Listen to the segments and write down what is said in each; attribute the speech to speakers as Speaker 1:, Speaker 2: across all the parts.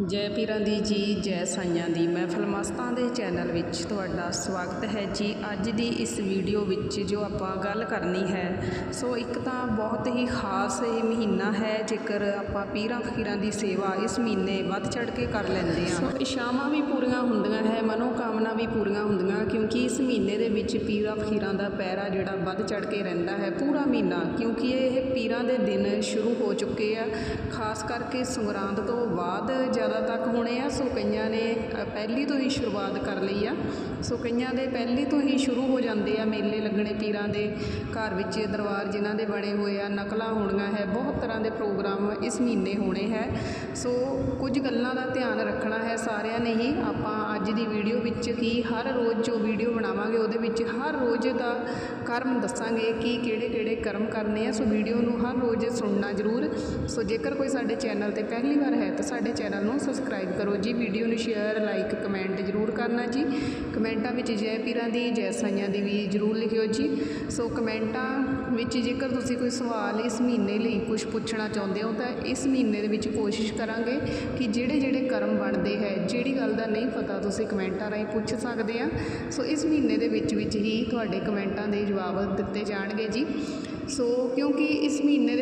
Speaker 1: ਜੈ ਪੀਰਾਂ ਦੀ ਜੀ, ਜੈ ਸਾਈਆਂ ਦੀ। ਮਹਿਫਲ ਮਸਤਾਂ ਦੇ ਚੈਨਲ ਵਿੱਚ ਤੁਹਾਡਾ ਸਵਾਗਤ ਹੈ ਜੀ। ਅੱਜ ਦੀ ਇਸ ਵੀਡੀਓ ਵਿੱਚ ਜੋ ਆਪਾਂ ਗੱਲ ਕਰਨੀ ਹੈ, ਸੋ ਇੱਕ ਤਾਂ ਬਹੁਤ ਹੀ ਖਾਸ ਇਹ ਮਹੀਨਾ ਹੈ, ਜੇਕਰ ਆਪਾਂ ਪੀਰਾਂ ਫਕੀਰਾਂ ਦੀ ਸੇਵਾ ਇਸ ਮਹੀਨੇ ਵੱਧ ਚੜ ਕੇ ਕਰ ਲੈਂਦੇ ਹਾਂ। ਸੋ ਇਸ਼ਾਵਾਂ ਵੀ ਪੂਰੀਆਂ ਹੁੰਦੀਆਂ ਹੈ, ਮਨੋਕਾਮਨਾ ਵੀ ਪੂਰੀਆਂ ਹੁੰਦੀਆਂ, ਕਿਉਂਕਿ ਇਸ ਮਹੀਨੇ ਦੇ ਵਿੱਚ ਪੀਰਾਂ ਫਕੀਰਾਂ ਦਾ ਪੈਰਾ ਜਿਹੜਾ ਵੱਧ ਚੜ ਕੇ ਰਹਿੰਦਾ ਹੈ ਪੂਰਾ ਮਹੀਨਾ, ਕਿਉਂਕਿ ਇਹ ਪੀਰਾਂ ਦੇ ਦਿਨ ਸ਼ੁਰੂ ਹੋ ਚੁੱਕੇ ਆ, ਖਾਸ ਕਰਕੇ ਸੰਗਰਾਂਦ ਤੋਂ ਬਾਅਦ ਜ਼ਿਆਦਾ ਤੱਕ ਹੋਣੇ ਆ, ਸੋ ਕਈਆਂ ਨੇ ਪਹਿਲੀ ਤੋਂ ਹੀ ਸ਼ੁਰੂਆਤ ਕਰ ਲਈ ਆ। ਸੋ ਕਈਆਂ ਦੇ ਪਹਿਲੀ ਤੋਂ ਹੀ ਸ਼ੁਰੂ ਹੋ ਜਾਂਦੇ ਆ ਮੇਲੇ ਲੱਗਣੇ ਪੀਰਾਂ ਦੇ ਘਰ ਵਿੱਚ, ਦਰਬਾਰ ਜਿਨ੍ਹਾਂ ਦੇ ਬਣੇ ਹੋਏ ਆ, ਨਕਲਾਂ ਹੋਣੀਆਂ ਹੈ, ਬਹੁਤ ਤਰ੍ਹਾਂ ਦੇ ਪ੍ਰੋਗਰਾਮ ਇਸ ਮਹੀਨੇ ਹੋਣੇ ਹੈ। ਸੋ ਕੁਝ ਗੱਲਾਂ ਦਾ ਧਿਆਨ ਰੱਖਣਾ ਹੈ ਸਾਰਿਆਂ ਨੇ ਹੀ, ਆਪਾਂ ਅੱਜ ਦੀ ਵੀਡੀਓ ਵਿੱਚ ਕੀ ਹਰ ਰੋਜ਼ ਜੋ ਵੀਡੀਓ ਬਣਾਵਾਂਗੇ ਉਹਦੇ ਵਿੱਚ ਹਰ ਰੋਜ਼ ਦਾ ਕਰਮ ਦੱਸਾਂਗੇ ਕਿ ਕਿਹੜੇ ਕਿਹੜੇ ਕਰਮ ਕਰਨੇ ਆ। ਸੋ ਵੀਡੀਓ ਨੂੰ ਹਰ ਰੋਜ਼ ਸੁਣਨਾ ਜ਼ਰੂਰ। ਸੋ ਜੇਕਰ ਕੋਈ ਸਾਡੇ ਚੈਨਲ ਤੇ ਪਹਿਲੀ ਵਾਰ ਹੈ ਤਾਂ ਸਾਡੇ ਚੈਨਲ ਨੂੰ ਸਬਸਕ੍ਰਾਈਬ ਕਰੋ ਜੀ। ਵੀਡੀਓ ਨੂੰ ਸ਼ੇਅਰ, ਲਾਈਕ, ਕਮੈਂਟ ਜ਼ਰੂਰ ਕਰਨਾ ਜੀ। ਕਮੈਂਟਾਂ ਵਿੱਚ ਜੈ ਪੀਰਾਂ ਦੀ, ਜੈ ਸਾਈਆਂ ਦੀ ਵੀ ਜ਼ਰੂਰ ਲਿਖਿਓ ਜੀ। ਸੋ ਕਮੈਂਟਾਂ ਵਿੱਚ ਜੇਕਰ ਤੁਸੀਂ ਕੋਈ ਸਵਾਲ ਇਸ ਮਹੀਨੇ ਲਈ ਕੁਝ ਪੁੱਛਣਾ ਚਾਹੁੰਦੇ ਹੋ ਤਾਂ ਇਸ ਮਹੀਨੇ ਦੇ ਵਿੱਚ ਕੋਸ਼ਿਸ਼ ਕਰਾਂਗੇ ਕਿ ਜਿਹੜੇ ਜਿਹੜੇ ਕਰਮ ਬਣਦੇ ਹੈ, ਜਿਹੜੀ ਗੱਲ ਦਾ ਨਹੀਂ ਪਤਾ ਤੁਸੀਂ ਕਮੈਂਟਾਂ ਰਾਹੀਂ ਪੁੱਛ ਸਕਦੇ ਆ। ਸੋ ਇਸ ਮਹੀਨੇ ਦੇ ਵਿੱਚ ਵਿੱਚ ਹੀ ਤੁਹਾਡੇ ਕਮੈਂਟਾਂ ਦੇ ਜਵਾਬ ਦਿੱਤੇ ਜਾਣਗੇ ਜੀ। ਸੋ ਕਿਉਂਕਿ ਇਸ ਮਹੀਨੇ ਦੇ ਵਿੱਚ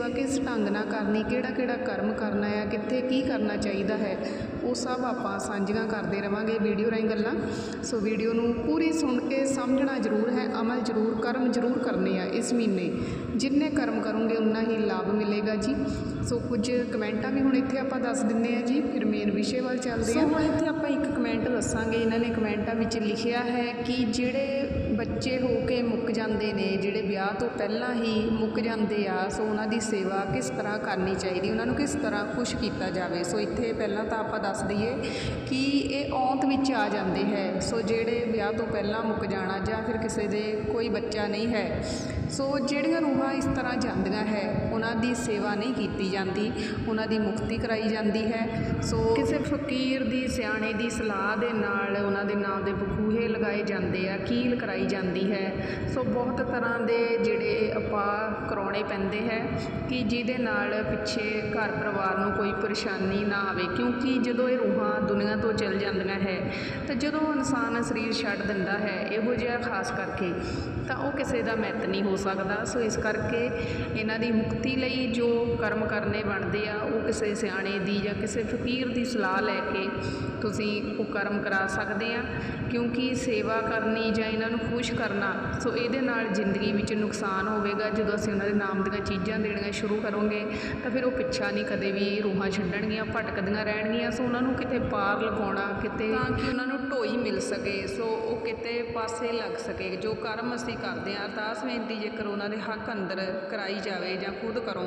Speaker 1: ਸੇਵਾ ਕਿਸ ਢੰਗ ਨਾਲ ਕਰਨੀ, ਕਿਹੜਾ ਕਿਹੜਾ ਕਰਮ ਕਰਨਾ ਆ ਕਿੱਥੇ ਕੀ ਕਰਨਾ ਚਾਹੀਦਾ ਹੈ, ਉਹ ਸਭ ਆਪਾਂ ਸਾਂਝੀਆਂ ਕਰਦੇ ਰਵਾਂਗੇ ਵੀਡੀਓ ਰਾਹੀਂ ਗੱਲਾਂ। ਸੋ ਵੀਡੀਓ ਨੂੰ ਪੂਰੀ ਸੁਣ ਕੇ ਸਮਝਣਾ ਜ਼ਰੂਰ ਹੈ, ਅਮਲ ਜ਼ਰੂਰ, ਕਰਮ ਜ਼ਰੂਰ ਕਰਨੇ ਆ ਇਸ ਮਹੀਨੇ। ਜਿੰਨੇ ਕਰਮ ਕਰੋਗੇ ਉਨਾ ਹੀ ਲਾਭ ਮਿਲੇਗਾ ਜੀ। ਸੋ ਕੁਝ ਕਮੈਂਟਾਂ ਵੀ ਹੁਣ ਇੱਥੇ ਆਪਾਂ ਦੱਸ ਦਿੰਦੇ ਆ ਜੀ, ਫਿਰ ਮੇਨ ਵਿਸ਼ੇ ਵੱਲ ਚੱਲਦੇ ਆ। ਸੋ ਹੁਣ ਇੱਥੇ ਆਪਾਂ ਇੱਕ ਕਮੈਂਟ ਦੱਸਾਂਗੇ, ਇਹਨਾਂ ਨੇ ਕਮੈਂਟਾਂ ਵਿੱਚ ਲਿਖਿਆ ਹੈ ਕਿ ਜਿਹੜੇ ਬੱਚੇ ਹੋ ਕੇ ਮੁੱਕ ਜਾਂਦੇ ਨੇ, ਜਿਹੜੇ ਵਿਆਹ ਤੋਂ ਪਹਿਲਾਂ ਹੀ ਮੁੱਕ ਜਾਂਦੇ ਆ, ਸੋ ਉਹਨਾਂ ਦੀ ਸੇਵਾ ਕਿਸ ਤਰ੍ਹਾਂ ਕਰਨੀ ਚਾਹੀਦੀ, ਉਹਨਾਂ ਨੂੰ ਕਿਸ ਤਰ੍ਹਾਂ ਖੁਸ਼ ਕੀਤਾ ਜਾਵੇ? ਸੋ ਇੱਥੇ ਪਹਿਲਾਂ ਤਾਂ ਆਪਾਂ ਦੱਸ ਦਈਏ ਕਿ ਇਹ ਔਂਤ ਵਿੱਚ ਆ ਜਾਂਦੇ ਹੈ। ਸੋ ਜਿਹੜੇ ਵਿਆਹ ਤੋਂ ਪਹਿਲਾਂ ਮੁੱਕ ਜਾਣਾ ਜਾਂ ਫਿਰ ਕਿਸੇ ਦੇ ਕੋਈ ਬੱਚਾ ਨਹੀਂ ਹੈ, ਸੋ ਜਿਹੜੀਆਂ ਰੂਹਾਂ ਇਸ ਤਰ੍ਹਾਂ ਜਾਂਦੀਆਂ ਹੈ, ਉਹਨਾਂ ਦੀ ਸੇਵਾ ਨਹੀਂ ਕੀਤੀ ਜਾਂਦੀ, ਉਹਨਾਂ ਦੀ ਮੁਕਤੀ ਕਰਾਈ ਜਾਂਦੀ ਹੈ। ਸੋ ਕਿਸੇ ਫਕੀਰ ਦੀ, ਸਿਆਣੇ ਦੀ ਸਲਾਹ ਦੇ ਨਾਲ ਉਹਨਾਂ ਦੇ ਨਾਮ ਦੇ ਬਖੂਹੇ ਲਗਾਏ ਜਾਂਦੇ ਆ ਕੀਲ ਕਰਾਈ ਜਾਂਦੀ ਹੈ। ਸੋ ਬਹੁਤ ਤਰ੍ਹਾਂ ਦੇ ਜਿਹੜੇ ਉਪਾਅ ਕਰਾਉਣੇ ਪੈਂਦੇ ਹੈ ਕਿ ਜਿਹਦੇ ਨਾਲ ਪਿੱਛੇ ਘਰ ਪਰਿਵਾਰ ਨੂੰ ਕੋਈ ਪਰੇਸ਼ਾਨੀ ਨਾ ਆਵੇ। ਕਿਉਂਕਿ ਜਦੋਂ ਇਹ ਰੂਹਾਂ ਦੁਨੀਆ ਤੋਂ ਚਲ ਜਾਂਦੀਆਂ ਹੈ, ਤਾਂ ਜਦੋਂ ਇਨਸਾਨ ਸਰੀਰ ਛੱਡ ਦਿੰਦਾ ਹੈ ਇਹੋ ਜਿਹਾ ਖਾਸ ਕਰਕੇ, ਤਾਂ ਉਹ ਕਿਸੇ ਦਾ ਮਿੱਤ ਨਹੀਂ ਹੋ ਸਕਦਾ। ਸੋ ਇਸ ਕਰਕੇ ਇਹਨਾਂ ਦੀ ਮੁਕਤੀ ਲਈ ਜੋ ਕਰਮ ਕਰਨੇ ਬਣਦੇ ਆ, ਉਹ ਕਿਸੇ ਸਿਆਣੇ ਦੀ ਜਾਂ ਕਿਸੇ ਫਕੀਰ ਦੀ ਸਲਾਹ ਲੈ ਕੇ ਤੁਸੀਂ ਉਹ ਕਰਮ ਕਰਾ ਸਕਦੇ ਆ। ਕਿਉਂਕਿ ਸੇਵਾ ਕਰਨੀ ਜਾਂ ਇਹਨਾਂ ਨੂੰ ਖੁਸ਼ ਕਰਨਾ। ਸੋ ਇਹਦੇ ਨਾਲ ਜ਼ਿੰਦਗੀ ਵਿੱਚ ਨੁਕਸਾਨ ਹੋਵੇਗਾ। ਜਦੋਂ ਅਸੀਂ ਉਹਨਾਂ ਦੇ ਨਾਮ ਦੀਆਂ ਚੀਜ਼ਾਂ ਦੇਣੀਆਂ ਸ਼ੁਰੂ ਕਰੋਗੇ, ਤਾਂ ਫਿਰ ਉਹ ਪਿੱਛਾ ਨਹੀਂ ਕਦੇ ਵੀ ਰੂਹਾਂ ਛੱਡਣਗੀਆਂ, ਭਟਕਦੀਆਂ ਰਹਿਣਗੀਆਂ। ਸੋ ਉਹਨਾਂ ਨੂੰ ਕਿਤੇ ਪਾਰ ਲਗਾਉਣਾ, ਕਿਤੇ ਤਾਂ ਕਿ ਉਹਨਾਂ ਨੂੰ ਢੋਈ ਮਿਲ ਸਕੇ। ਸੋ ਉਹ ਕਿਤੇ ਪਾਸੇ ਲੱਗ ਸਕੇ। ਜੋ ਕਰਮ ਅਸੀਂ ਕਰਦੇ ਹਾਂ ਅਰਦਾਸ ਬੇਨਤੀ ਜੇਕਰ ਉਹਨਾਂ ਦੇ ਹੱਕ ਅੰਦਰ ਕਰਾਈ ਜਾਵੇ ਜਾਂ ਖੁਦ ਕਰੋ,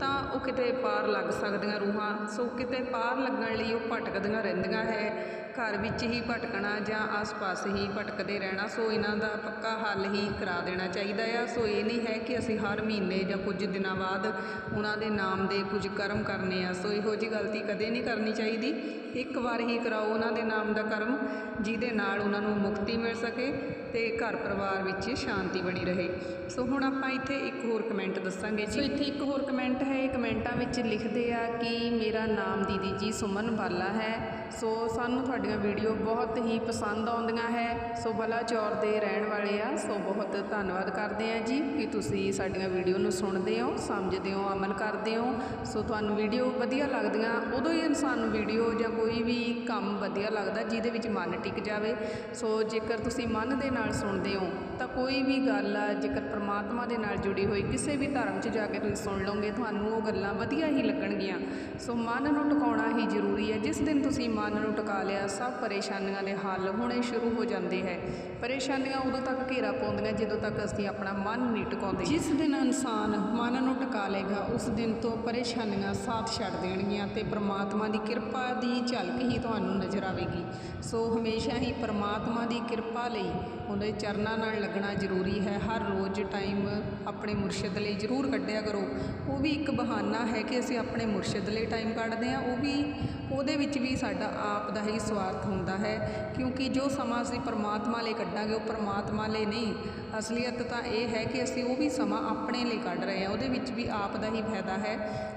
Speaker 1: ਤਾਂ ਉਹ ਕਿਤੇ ਪਾਰ ਲੱਗ ਸਕਦੀਆਂ ਰੂਹਾਂ। ਸੋ ਕਿਤੇ ਪਾਰ ਲੱਗਣ ਲਈ ਉਹ ਭਟਕਦੀਆਂ ਰਹਿੰਦੀਆਂ ਹੈ। ਘਰ ਵਿੱਚ ਹੀ ਭਟਕਣਾ ਜਾਂ ਆਸ-ਪਾਸ ਹੀ ਭਟਕਦੇ ਰਹਿਣਾ, ਸੋ ਇਹਨਾਂ ਦਾ ਪੱਕਾ ਹੱਲ ਹੀ ਕਰਾ ਦੇਣਾ ਚਾਹੀਦਾ ਆ। ਸੋ ਇਹ ਨਹੀਂ ਹੈ ਕਿ ਅਸੀਂ ਹਰ ਮਹੀਨੇ ਜਾਂ ਕੁਝ ਦਿਨਾਂ ਬਾਅਦ ਉਹਨਾਂ ਦੇ ਨਾਮ ਦੇ ਕੁਝ ਕਰਮ ਕਰਨੇ ਆ। ਸੋ ਇਹੋ ਜੀ ਗਲਤੀ ਕਦੇ ਨਹੀਂ ਕਰਨੀ ਚਾਹੀਦੀ। ਇੱਕ ਵਾਰ ਹੀ ਕਰਾਓ ਉਹਨਾਂ ਦੇ ਨਾਮ ਦਾ ਕਰਮ, ਜਿਹਦੇ ਨਾਲ ਉਹਨਾਂ ਨੂੰ ਮੁਕਤੀ ਮਿਲ ਸਕੇ। ਤੇ ਘਰ ਪਰਿਵਾਰ ਵਿੱਚ ਸ਼ਾਂਤੀ ਬਣੀ ਰਹੇ। ਸੋ ਹੁਣ ਆਪਾਂ ਇੱਥੇ ਇੱਕ ਹੋਰ ਕਮੈਂਟ ਦੱਸਾਂਗੇ ਜੀ। ਸੋ ਇੱਥੇ ਇੱਕ ਹੋਰ ਕਮੈਂਟ ਹੈ। ਇਹ ਕਮੈਂਟਾਂ ਵਿੱਚ ਲਿਖਦੇ ਆ ਕਿ ਮੇਰਾ ਨਾਮ ਦੀਦੀ ਜੀ ਸੁਮਨ ਬਾਲਾ ਹੈ। ਸੋ ਸਾਨੂੰ ਤੁਹਾਡੀਆਂ ਵੀਡੀਓ ਬਹੁਤ ਹੀ ਪਸੰਦ ਆਉਂਦੀਆਂ ਹੈ। ਸੋ ਬਲਾਚੌਰ ਦੇ ਰਹਿਣ ਵਾਲੇ ਆ। ਸੋ ਬਹੁਤ ਧੰਨਵਾਦ ਕਰਦੇ ਆ ਜੀ ਕਿ ਤੁਸੀਂ ਸਾਡੀਆਂ ਵੀਡੀਓ ਨੂੰ ਸੁਣਦੇ ਹੋ, ਸਮਝਦੇ ਹੋ, ਅਮਲ ਕਰਦੇ ਹੋ। ਸੋ ਤੁਹਾਨੂੰ ਵੀਡੀਓ ਵਧੀਆ ਲੱਗਦੀਆਂ, ਉਦੋਂ ਹੀ ਇਨਸਾਨ ਨੂੰ ਵੀਡੀਓ ਜਾਂ ਕੋਈ ਵੀ ਕੰਮ ਵਧੀਆ ਲੱਗਦਾ, ਜਿਹਦੇ ਵਿੱਚ ਮਨ ਟਿਕ ਜਾਵੇ। ਸੋ ਜੇਕਰ ਤੁਸੀਂ ਮਨ ਦੇ ਨਾਲ ਸੁਣਦੇ ਹੋ, ਤਾਂ ਕੋਈ ਵੀ ਗੱਲ ਆ, ਜੇਕਰ ਪ੍ਰਮਾਤਮਾ ਦੇ ਨਾਲ ਜੁੜੀ ਹੋਈ ਕਿਸੇ ਵੀ ਧਰਮ 'ਚ ਜਾ ਕੇ ਤੁਸੀਂ ਸੁਣ ਲਓਗੇ, ਤੁਹਾਨੂੰ ਉਹ ਗੱਲਾਂ ਵਧੀਆ ਹੀ ਲੱਗਣਗੀਆਂ। ਸੋ ਮਨ ਨੂੰ ਟਿਕਾਉਣਾ ਹੀ ਜ਼ਰੂਰੀ ਹੈ। ਜਿਸ ਦਿਨ ਤੁਸੀਂ ਮਨ ਨੂੰ ਟਿਕਾ ਲਿਆ, ਸਭ ਪਰੇਸ਼ਾਨੀਆਂ ਦੇ ਹੱਲ ਹੋਣੇ ਸ਼ੁਰੂ ਹੋ ਜਾਂਦੇ ਹੈ। ਪਰੇਸ਼ਾਨੀਆਂ ਉਦੋਂ ਤੱਕ ਘੇਰਾ ਪਾਉਂਦੀਆਂ ਜਦੋਂ ਤੱਕ ਅਸੀਂ ਆਪਣਾ ਮਨ ਨਹੀਂ ਟਿਕਾਉਂਦੇ। ਜਿਸ ਦਿਨ ਇਨਸਾਨ ਮਨ ਨੂੰ ਟਿਕਾ ਲੇਗਾ ਉਸ ਦਿਨ ਤੋਂ ਪਰੇਸ਼ਾਨੀਆਂ ਸਾਥ ਛੱਡ ਦੇਣਗੀਆਂ ਤੇ ਪ੍ਰਮਾਤਮਾ ਦੀ ਕਿਰਪਾ ਦੀ ਝਲਕ ਹੀ ਤੁਹਾਨੂੰ ਤੁਹਾਨੂੰ ਨਜ਼ਰ ਆਵੇਗੀ। ਸੋ ਹਮੇਸ਼ਾ ਹੀ ਪਰਮਾਤਮਾ ਦੀ ਕਿਰਪਾ ਲਈ ਉਹਦੇ ਚਰਨਾਂ ਨਾਲ ਲੱਗਣਾ ਜ਼ਰੂਰੀ ਹੈ। ਹਰ ਰੋਜ਼ ਟਾਈਮ ਆਪਣੇ ਮੁਰਸ਼ਿਦ ਲਈ ਜ਼ਰੂਰ ਕੱਢਿਆ ਕਰੋ। ਉਹ ਵੀ ਇੱਕ ਬਹਾਨਾ ਹੈ ਕਿ ਅਸੀਂ ਆਪਣੇ ਮੁਰਸ਼ਿਦ ਲਈ ਟਾਈਮ ਕੱਢਦੇ ਹਾਂ। ਉਹ ਵੀ, ਉਹਦੇ ਵਿੱਚ ਵੀ ਸਾਡਾ ਆਪ ਦਾ ਹੀ ਸਵਾਰਥ ਹੁੰਦਾ ਹੈ। ਕਿਉਂਕਿ ਜੋ ਸਮਾਂ ਅਸੀਂ ਪਰਮਾਤਮਾ ਲਈ ਕੱਢਾਂਗੇ, ਉਹ ਪਰਮਾਤਮਾ ਲਈ ਨਹੀਂ। ਅਸਲੀਅਤ ਤਾਂ ਇਹ ਹੈ ਕਿ ਅਸੀਂ ਉਹ ਵੀ ਸਮਾਂ ਆਪਣੇ ਲਈ ਕੱਢ ਰਹੇ ਹਾਂ, ਉਹਦੇ ਵਿੱਚ ਵੀ ਆਪ ਦਾ ਹੀ ਫਾਇਦਾ ਹੈ,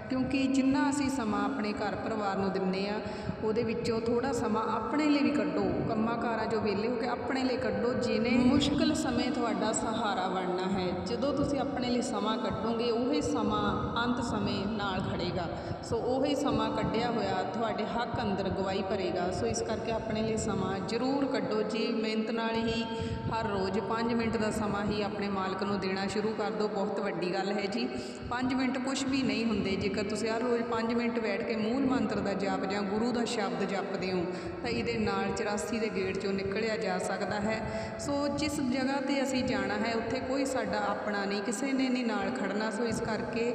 Speaker 1: ਕਿਉਂਕਿ ਜਿੰਨਾ ਅਸੀਂ ਸਮਾਂ ਆਪਣੇ ਘਰ ਪਰਿਵਾਰ ਨੂੰ ਦਿੰਨੇ ਆ ਉਹਦੇ ਵਿੱਚੋਂ ਥੋੜਾ ਸਮਾਂ ਆਪਣੇ ਲਈ ਵੀ ਕੱਢੋ, ਕੰਮਾਂ ਕਾਰਾਂ ਜੋ ਵਿਹਲੇ ਹੋ ਕੇ ਆਪਣੇ ਲਈ ਕੱਢੋ ਜਿਹਨੇ ਮੁਸ਼ਕਲ ਸਮੇਂ ਤੁਹਾਡਾ ਸਹਾਰਾ ਬਣਨਾ ਹੈ, ਜਦੋਂ ਤੁਸੀਂ ਆਪਣੇ ਲਈ ਸਮਾਂ ਕੱਢੋਗੇ, ਉਹੀ ਸਮਾਂ ਅੰਤ ਸਮੇਂ ਨਾਲ ਖੜੇਗਾ ਸੋ ਉਹੀ ਸਮਾਂ ਕੱਢਿਆ ਹੋਇਆ ਤੁਹਾਡੇ ਹੱਕ ਅੰਦਰ ਗਵਾਹੀ ਭਰੇਗਾ, ਸੋ ਇਸ ਕਰਕੇ ਆਪਣੇ ਲਈ ਸਮਾਂ ਜ਼ਰੂਰ ਕੱਢੋ, ਜੀ ਮਿਹਨਤ ਨਾਲ ਹੀ ਹਰ ਰੋਜ਼ 5 ਮਿੰਟ ਦਾ ਸਮਾਂ ਹੀ ਆਪਣੇ ਮਾਲਕ ਨੂੰ ਦੇਣਾ ਸ਼ੁਰੂ ਕਰ ਦਿਓ, ਬਹੁਤ ਵੱਡੀ ਗੱਲ ਹੈ ਜੀ। 5 ਮਿੰਟ ਕੁਝ ਵੀ ਨਹੀਂ ਹੁੰਦੇ, ਜੇਕਰ ਤੁਸੀਂ ਹਰ ਰੋਜ਼ 5 ਮਿੰਟ ਬੈਠ ਕੇ ਮੂਲ ਮੰਤਰ ਦਾ ਜਾਪ ਜਾਂ ਗੁਰੂ ਦਾ ਸ਼ਬਦ ਜਪਦੇ ਹੋ, ਤਾਂ ਇਹਦੇ ਨਾਲ 84 ਦੇ ਗੇਟ ਚੋਂ ਨਿਕਲਿਆ ਜਾ ਸਕਦਾ ਹੈ। ਸੋ ਜਿਸ ਜਗ੍ਹਾ ਤੇ ਅਸੀਂ ਜਾਣਾ ਹੈ, ਉੱਥੇ ਕੋਈ ਸਾਡਾ ਆਪਣਾ ਨਹੀਂ, ਕਿਸੇ ਨੇ ਨਹੀਂ ਨਾਲ ਖੜਨਾ। ਸੋ ਇਸ ਕਰਕੇ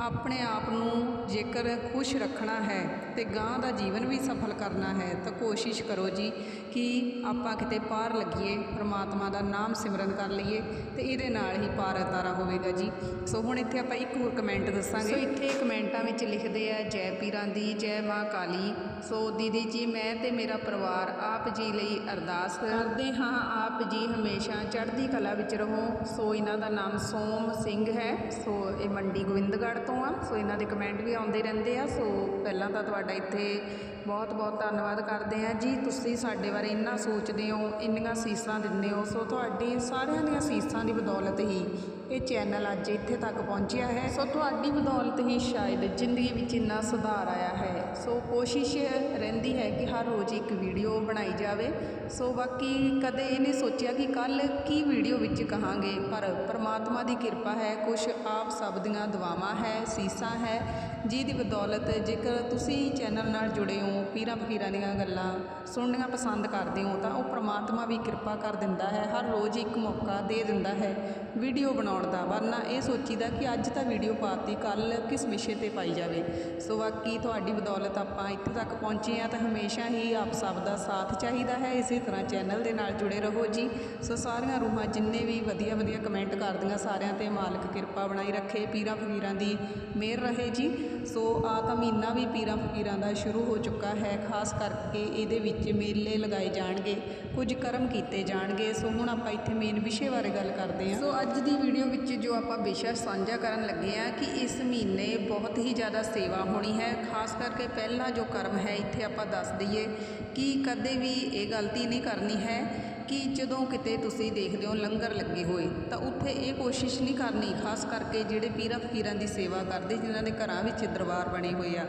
Speaker 1: ਆਪਣੇ ਆਪ ਨੂੰ ਜੇਕਰ ਖੁਸ਼ ਰੱਖਣਾ ਹੈ ਅਤੇ ਗਾਂਹ ਦਾ ਜੀਵਨ ਵੀ ਸਫਲ ਕਰਨਾ ਹੈ, ਤਾਂ ਕੋਸ਼ਿਸ਼ ਕਰੋ ਜੀ ਕਿ ਆਪਾਂ ਕਿਤੇ ਪਾਰ ਲੱਗੀਏ, ਪਰਮਾਤਮਾ ਦਾ ਨਾਮ ਸਿਮਰਨ ਕਰ ਲਈਏ ਅਤੇ ਇਹਦੇ ਨਾਲ ਹੀ ਪਾਰ ਉਤਾਰਾ ਹੋਵੇਗਾ ਜੀ। ਸੋ ਹੁਣ ਇੱਥੇ ਆਪਾਂ ਇੱਕ ਹੋਰ ਕਮੈਂਟ ਦੱਸਾਂਗੇ। ਇੱਥੇ ਕਮੈਂਟਾਂ ਵਿੱਚ ਲਿਖਦੇ ਆ, ਜੈ ਪੀਰਾਂ ਦੀ, ਜੈ ਮਾਂ ਕਾਲੀ। ਸੋ ਦੀਦੀ ਜੀ, ਮੈਂ ਤੇ ਮੇਰਾ ਪਰਿਵਾਰ ਆਪ ਜੀ ਲਈ ਅਰਦਾਸ ਕਰਦੇ ਹਾਂ। ਆਪ ਜੀ ਹਮੇਸ਼ਾ ਚੜ੍ਹਦੀ ਕਲਾ ਵਿੱਚ ਰਹੋ। ਸੋ ਇਹਨਾਂ ਦਾ ਨਾਮ ਸੋਮ ਸਿੰਘ ਹੈ। ਸੋ ਇਹ ਮੰਡੀ ਗੋਬਿੰਦਗੜ੍ਹ ਤੋਂ ਆ। ਸੋ ਇਹਨਾਂ ਦੇ ਕਮੈਂਟ ਵੀ ਆਉਂਦੇ ਰਹਿੰਦੇ ਆ। ਸੋ ਪਹਿਲਾਂ ਤਾਂ ਤੁਹਾਡਾ ਇੱਥੇ ਬਹੁਤ ਬਹੁਤ ਧੰਨਵਾਦ ਕਰਦੇ ਹਾਂ ਜੀ। ਤੁਸੀਂ ਸਾਡੇ ਬਾਰੇ ਇੰਨਾ ਸੋਚਦੇ ਹੋ, ਇੰਨੀਆਂ ਸੀਸਾਂ ਦਿੰਦੇ ਹੋ। ਸੋ ਤੁਹਾਡੀ ਸਾਰਿਆਂ ਦੀਆਂ ਸੀਸਾਂ ਦੀ ਬਦੌਲਤ ਹੀ ਇਹ ਚੈਨਲ ਅੱਜ ਇੱਥੇ ਤੱਕ ਪਹੁੰਚਿਆ ਹੈ। ਸੋ ਤੁਹਾਡੀ ਬਦੌਲਤ ਹੀ ਸ਼ਾਇਦ ਜ਼ਿੰਦਗੀ ਵਿੱਚ ਇੰਨਾ ਸੁਧਾਰ ਆਇਆ ਹੈ। ਸੋ ਕੋਸ਼ਿਸ਼ ਰਹਿੰਦੀ ਹੈ ਕਿ ਹਰ ਰੋਜ਼ ਇੱਕ ਵੀਡੀਓ ਬਣਾਈ ਜਾਵੇ। ਸੋ ਬਾਕੀ ਕਦੇ ਇਹ ਨਹੀਂ ਸੋਚਿਆ ਕਿ ਕੱਲ ਕੀ ਵੀਡੀਓ ਵਿੱਚ ਕਹਾਂਗੇ, ਪਰ ਪ੍ਰਮਾਤਮਾ ਦੀ ਕਿਰਪਾ ਹੈ ਕੁਝ ਆਪ ਸਭ ਦੀਆਂ ਦੁਆਵਾਂ ਹੈ, ਸੀਸਾਂ ਹੈ। ਜਿਹਦੀ ਬਦੌਲਤ ਜੇਕਰ ਤੁਸੀਂ ਚੈਨਲ ਨਾਲ ਜੁੜੇ ਹੋ ਪੀਰਾਂ ਫਕੀਰਾਂ ਦੀਆਂ ਗੱਲਾਂ ਸੁਣਨੀਆਂ ਪਸੰਦ ਕਰਦੇ ਹੋ ਤਾਂ ਉਹ ਪ੍ਰਮਾਤਮਾ ਵੀ ਕਿਰਪਾ ਕਰ ਦਿੰਦਾ ਹੈ, ਹਰ ਰੋਜ਼ ਇੱਕ ਮੌਕਾ ਦੇ ਦਿੰਦਾ ਹੈ ਵੀਡੀਓ ਬਣਾਉਣ ਦਾ, ਵਰਨਾ ਇਹ ਸੋਚੀਦਾ ਕਿ ਅੱਜ ਤਾਂ ਵੀਡੀਓ ਪਾਤੀ ਕੱਲ ਕਿਸ ਵਿਸ਼ੇ ਤੇ ਪਾਈ ਜਾਵੇ। ਸੋ ਬਾਕੀ ਤੁਹਾਡੀ ਬਦੌਲਤ ਆਪਾਂ ਇੱਥੇ ਤੱਕ ਪਹੁੰਚੇ ਆ ਤਾਂ ਹਮੇਸ਼ਾ ਹੀ ਆਪ ਸਭ ਦਾ ਸਾਥ ਚਾਹੀਦਾ ਹੈ, ਇਸੇ ਤਰ੍ਹਾਂ ਚੈਨਲ ਦੇ ਨਾਲ ਜੁੜੇ ਰਹੋ ਜੀ। ਸੋ ਸਾਰੀਆਂ ਰੂਹਾਂ ਜਿੰਨੇ ਵੀ ਵਧੀਆ ਵਧੀਆ ਕਮੈਂਟ ਕਰਦੀਆਂ, ਸਾਰਿਆਂ ਤੇ ਮਾਲਕ ਕਿਰਪਾ ਬਣਾਈ ਰੱਖੇ, ਪੀਰਾਂ ਫਕੀਰਾਂ ਦੀ ਮਿਹਰ ਰਹੇ ਜੀ। ਸੋ ਆ ਤਾਂ ਮਹੀਨਾ ਵੀ ਪੀਰਾਂ ਫਕੀਰਾਂ ਦਾ ਸ਼ੁਰੂ ਹੋ ਚੁੱਕਾ ਹੈ, ਖਾਸ ਕਰਕੇ ਇਹਦੇ ਵਿੱਚ ਮੇਲੇ ਲਗਾਏ ਜਾਣਗੇ, ਕੁਝ ਕਰਮ ਕੀਤੇ ਜਾਣਗੇ। ਸੋ ਹੁਣ ਆਪਾਂ ਇੱਥੇ ਮੇਨ ਵਿਸ਼ੇ ਬਾਰੇ ਗੱਲ ਕਰਦੇ ਹਾਂ। ਸੋ ਅੱਜ ਦੀ ਵੀਡੀਓ ਵਿੱਚ ਜੋ ਆਪਾਂ ਵਿਸ਼ਾ ਸਾਂਝਾ ਕਰਨ ਲੱਗੇ ਆ ਕਿ ਇਸ ਮਹੀਨੇ ਬਹੁਤ ਹੀ ਜ਼ਿਆਦਾ ਸੇਵਾ ਹੋਣੀ ਹੈ। ਖਾਸ ਕਰਕੇ ਪਹਿਲਾ ਜੋ ਕਰਮ ਹੈ, ਇੱਥੇ ਆਪਾਂ ਦੱਸ ਦਈਏ ਕਿ ਕਦੇ ਵੀ ਇਹ ਗਲਤੀ ਨਹੀਂ ਕਰਨੀ ਹੈ ਕਿ ਜਦੋਂ ਕਿਤੇ ਤੁਸੀਂ ਦੇਖਦੇ ਹੋ ਲੰਗਰ ਲੱਗੇ ਹੋਏ, ਤਾਂ ਉੱਥੇ ਇਹ ਕੋਸ਼ਿਸ਼ ਨਹੀਂ ਕਰਨੀ। ਖਾਸ ਕਰਕੇ ਜਿਹੜੇ ਪੀਰਾਂ ਫਕੀਰਾਂ ਦੀ ਸੇਵਾ ਕਰਦੇ, ਜਿਨ੍ਹਾਂ ਦੇ ਘਰਾਂ ਵਿੱਚ ਦਰਬਾਰ ਬਣੇ ਹੋਏ ਆ।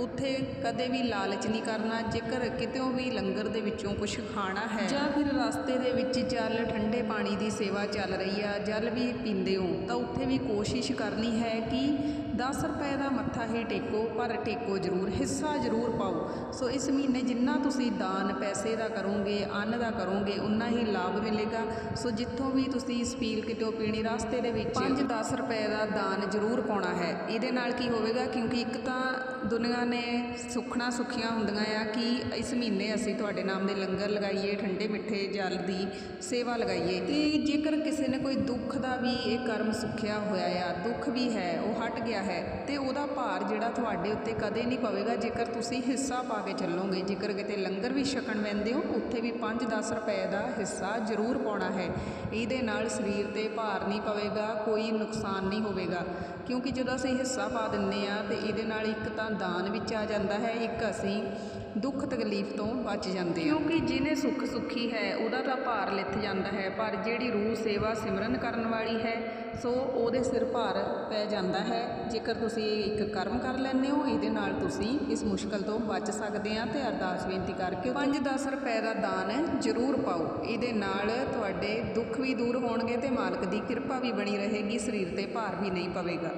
Speaker 1: ਉੱਥੇ ਕਦੇ ਵੀ ਲਾਲਚ ਨਹੀਂ ਕਰਨਾ ਜੇਕਰ ਕਿਤੇੋਂ ਵੀ ਲੰਗਰ ਦੇ ਵਿੱਚੋਂ ਕੁਝ ਖਾਣਾ ਹੈ। ਜਾਂ ਫਿਰ ਰਸਤੇ ਦੇ ਵਿੱਚ ਜਲ ਠੰਡੇ ਪਾਣੀ ਦੀ ਸੇਵਾ ਚੱਲ ਰਹੀ ਆ ਜਲ ਵੀ ਪੀਂਦੇ ਹੋ ਤਾਂ ਉੱਥੇ ਵੀ ਕੋਸ਼ਿਸ਼ ਕਰਨੀ ਹੈ ਕਿ 10 ਰੁਪਏ ਦਾ ਮੱਥਾ ਹੀ ਟੇਕੋ ਪਰ ਟੇਕੋ ਜ਼ਰੂਰ ਹਿੱਸਾ ਜ਼ਰੂਰ ਪਾਓ। ਸੋ ਇਸ ਮਹੀਨੇ ਜਿੰਨਾ ਤੁਸੀਂ ਦਾਨ ਪੈਸੇ ਦਾ ਕਰੋਗੇ ਅੰਨ ਦਾ ਕਰੋਗੇ ਉਨਾ ਹੀ ਲਾਭ ਮਿਲੇਗਾ। ਸੋ ਜਿੱਥੋਂ ਵੀ ਤੁਸੀਂ ਸਪੀਲ ਕਿਤੋਂ ਪੀਣੀ ਰਸਤੇ ਦੇ ਵਿੱਚ 5-10 ਰੁਪਏ ਦਾ ਦਾਨ ਜ਼ਰੂਰ ਪਾਉਣਾ ਹੈ। ਇਹਦੇ ਨਾਲ ਕੀ ਹੋਵੇਗਾ ਕਿਉਂਕਿ ਇੱਕ ਤਾਂ ਦੁਨੀਆ ਨੇ ਸੁੱਖਣਾ ਸੁੱਖੀਆਂ ਹੁੰਦੀਆਂ ਆ ਕਿ ਇਸ ਮਹੀਨੇ ਅਸੀਂ ਤੁਹਾਡੇ ਨਾਮ ਦੇ ਲੰਗਰ ਲਗਾਈਏ, ਠੰਡੇ ਮਿੱਠੇ ਜਲ ਦੀ ਸੇਵਾ ਲਗਾਈਏ। ਤੇ ਜੇਕਰ ਕਿਸੇ ਨੇ ਕੋਈ ਦੁੱਖ ਦਾ ਵੀ ਇਹ ਕਰਮ ਸੁੱਖਿਆ ਹੋਇਆ ਆ, ਦੁੱਖ ਵੀ ਹੈ, ਉਹ ਹਟ ਗਿਆ ਹੈ, ਤੇ ਉਹਦਾ ਭਾਰ ਜਿਹੜਾ ਤੁਹਾਡੇ ਉੱਤੇ ਕਦੇ ਨਹੀਂ ਪਵੇਗਾ। ਜੇਕਰ ਤੁਸੀਂ ਹਿੱਸਾ ਪਾ ਕੇ ਚੱਲੋਗੇ, ਜੇਕਰ ਕਿਤੇ ਲੰਗਰ ਵੀ ਛਕਣ ਵੰਦੇ ਹੋ, ਉੱਥੇ ਵੀ 5-10 ਰੁਪਏ ਦਾ ਹਿੱਸਾ ਜ਼ਰੂਰ ਪਾਉਣਾ ਹੈ। ਇਹਦੇ ਨਾਲ ਸਰੀਰ ਤੇ ਭਾਰ ਨਹੀਂ ਪਵੇਗਾ, ਕੋਈ ਨੁਕਸਾਨ ਨਹੀਂ ਹੋਵੇਗਾ। ਕਿਉਂਕਿ ਜਦੋਂ ਅਸੀਂ ਹਿੱਸਾ ਪਾ ਦਿੰਨੇ ਆ, ਤੇ ਇਹਦੇ ਨਾਲ ਇੱਕ ਤਾਂ ਦਾਨ ਵਿੱਚ ਆ ਜਾਂਦਾ ਹੈ ਇੱਕ ਅਸੀਂ ਦੁੱਖ ਤਕਲੀਫ ਤੋਂ ਬਚ ਜਾਂਦੇ ਹਾਂ। ਕਿਉਂਕਿ ਜਿਹਨੇ ਸੁੱਖ ਸੁੱਖੀ ਹੈ ਉਹਦਾ ਤਾਂ ਭਾਰ ਲਿੱਥ ਜਾਂਦਾ ਹੈ ਪਰ ਜਿਹੜੀ ਰੂਹ ਸੇਵਾ ਸਿਮਰਨ ਕਰਨ ਵਾਲੀ ਹੈ ਸੋ ਉਹਦੇ ਸਿਰ ਭਾਰ ਪੈ ਜਾਂਦਾ ਹੈ। ਜੇਕਰ ਤੁਸੀਂ ਇੱਕ ਕਰਮ ਕਰ ਲੈਂਦੇ ਹੋ ਇਹਦੇ ਨਾਲ ਤੁਸੀਂ ਇਸ ਮੁਸ਼ਕਲ ਤੋਂ ਬਚ ਸਕਦੇ ਆ ਤੇ ਅਰਦਾਸ ਬੇਨਤੀ ਕਰਕੇ 5-10 ਰੁਪਏ ਦਾ ਦਾਨ ਜ਼ਰੂਰ ਪਾਓ। ਇਹਦੇ ਨਾਲ ਤੁਹਾਡੇ ਦੁੱਖ ਵੀ ਦੂਰ ਹੋਣਗੇ ਤੇ ਮਾਲਕ ਦੀ ਕਿਰਪਾ ਵੀ ਬਣੀ ਰਹੇਗੀ ਸਰੀਰ ਤੇ ਭਾਰ ਵੀ ਨਹੀਂ ਪਵੇਗਾ।